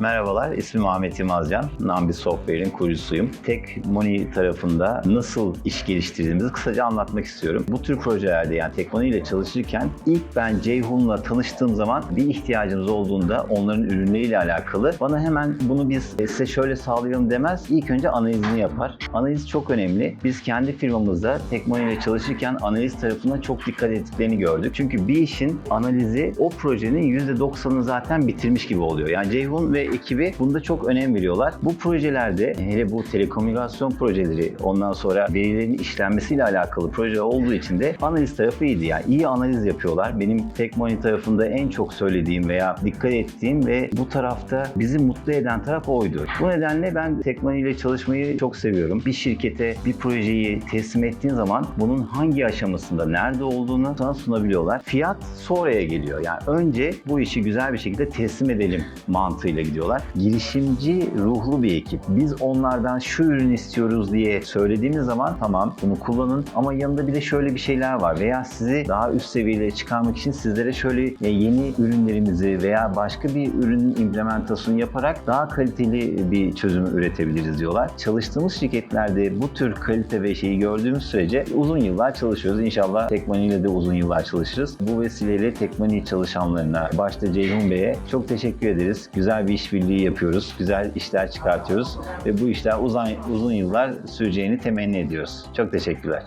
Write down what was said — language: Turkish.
Merhabalar, ismim Ahmet Yılmazcan. Nambi Software'in kurucusuyum. Tek Money tarafında nasıl iş geliştirdiğimizi kısaca anlatmak istiyorum. Bu tür projelerde yani Tek Money ile çalışırken ilk ben Ceyhun'la tanıştığım zaman bir ihtiyacınız olduğunda onların ürünleriyle alakalı bana hemen bunu biz e, size şöyle sağlayalım demez. İlk önce analizini yapar. Analiz çok önemli. Biz kendi firmamızda Tek Money ile çalışırken analiz tarafına çok dikkat ettiklerini gördük. Çünkü bir işin analizi o projenin %90'ını zaten bitirmiş gibi oluyor. Yani Ceyhun ve ekibi bunda çok önem veriyorlar. Bu projelerde hele bu telekomünikasyon projeleri ondan sonra verilerin işlenmesiyle alakalı proje olduğu için de analiz tarafı iyiydi. Yani iyi analiz yapıyorlar. Benim Tekmoni tarafında en çok söylediğim veya dikkat ettiğim ve bu tarafta bizi mutlu eden taraf oydu. Bu nedenle ben Tekmoni ile çalışmayı çok seviyorum. Bir şirkete bir projeyi teslim ettiğin zaman bunun hangi aşamasında, nerede olduğunu sana sunabiliyorlar. Fiyat sonraya geliyor. Yani önce bu işi güzel bir şekilde teslim edelim mantığıyla gidiyorlar. Girişimci ruhlu bir ekip. Biz onlardan şu ürün istiyoruz diye söylediğimiz zaman tamam bunu kullanın ama yanında bir de şöyle bir şeyler var veya sizi daha üst seviyelere çıkarmak için sizlere şöyle e, yeni ürünlerimizi veya başka bir ürünün implementasyonu yaparak daha kaliteli bir çözüm üretebiliriz diyorlar. Çalıştığımız şirketlerde bu tür kalite ve şeyi gördüğümüz sürece uzun yıllar çalışıyoruz. İnşallah Tekmani ile de uzun yıllar çalışırız. Bu vesileyle Tekmani çalışanlarına, başta Ceyhun Bey'e çok teşekkür ederiz. Güzel bir işbirliği yapıyoruz. Güzel işler çıkartıyoruz ve bu işler uzun, uzun yıllar süreceğini temenni ediyoruz. Çok teşekkürler.